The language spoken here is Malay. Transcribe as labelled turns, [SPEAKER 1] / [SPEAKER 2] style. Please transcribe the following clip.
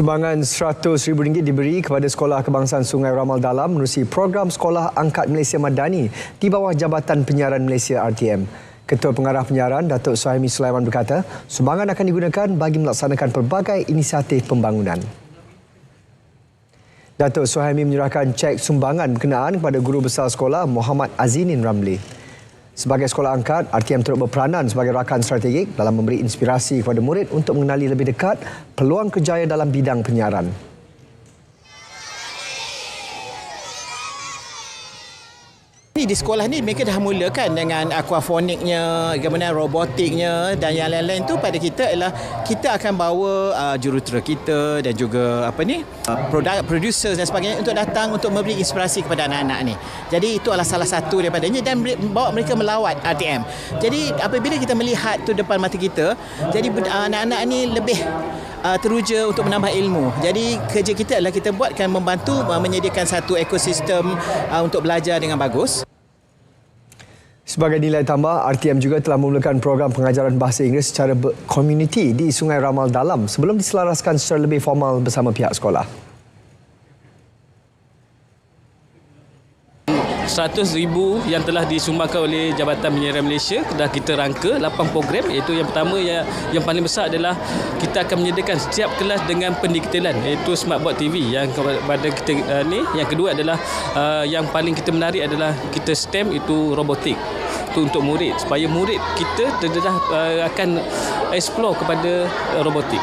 [SPEAKER 1] Sumbangan RM100,000 diberi kepada Sekolah Kebangsaan Sungai Ramal Dalam menerusi program Sekolah Angkat Malaysia Madani di bawah Jabatan Penyiaran Malaysia RTM. Ketua Pengarah Penyiaran Datuk Suhaimi Sulaiman berkata, sumbangan akan digunakan bagi melaksanakan pelbagai inisiatif pembangunan. Datuk Suhaimi menyerahkan cek sumbangan berkenaan kepada Guru Besar Sekolah Muhammad Azinin Ramli. Sebagai sekolah angkat, RTM turut berperanan sebagai rakan strategik dalam memberi inspirasi kepada murid untuk mengenali lebih dekat peluang kerjaya dalam bidang penyiaran.
[SPEAKER 2] Ni di sekolah ni mereka dah mulakan dengan aquafoniknya, kemudian robotiknya dan yang lain-lain tu pada kita ialah kita akan bawa uh, jurutera kita dan juga apa ni uh, produk producers dan sebagainya untuk datang untuk memberi inspirasi kepada anak-anak ni. Jadi itu adalah salah satu daripadanya dan bawa mereka melawat RTM. Jadi apabila kita melihat tu depan mata kita, jadi uh, anak-anak ni lebih uh, teruja untuk menambah ilmu. Jadi kerja kita adalah kita buatkan membantu uh, menyediakan satu ekosistem uh, untuk belajar dengan bagus.
[SPEAKER 1] Sebagai nilai tambah, RTM juga telah memulakan program pengajaran bahasa Inggeris secara komuniti di Sungai Ramal Dalam sebelum diselaraskan secara lebih formal bersama pihak sekolah.
[SPEAKER 3] 100,000 yang telah disumbangkan oleh Jabatan Penyiaran Malaysia dah kita rangka 8 program. Iaitu yang pertama yang yang paling besar adalah kita akan menyediakan setiap kelas dengan pendigitalan iaitu smartboard TV yang pada kita uh, ni. Yang kedua adalah uh, yang paling kita menarik adalah kita STEM itu robotik itu untuk murid supaya murid kita dah uh, akan explore kepada uh, robotik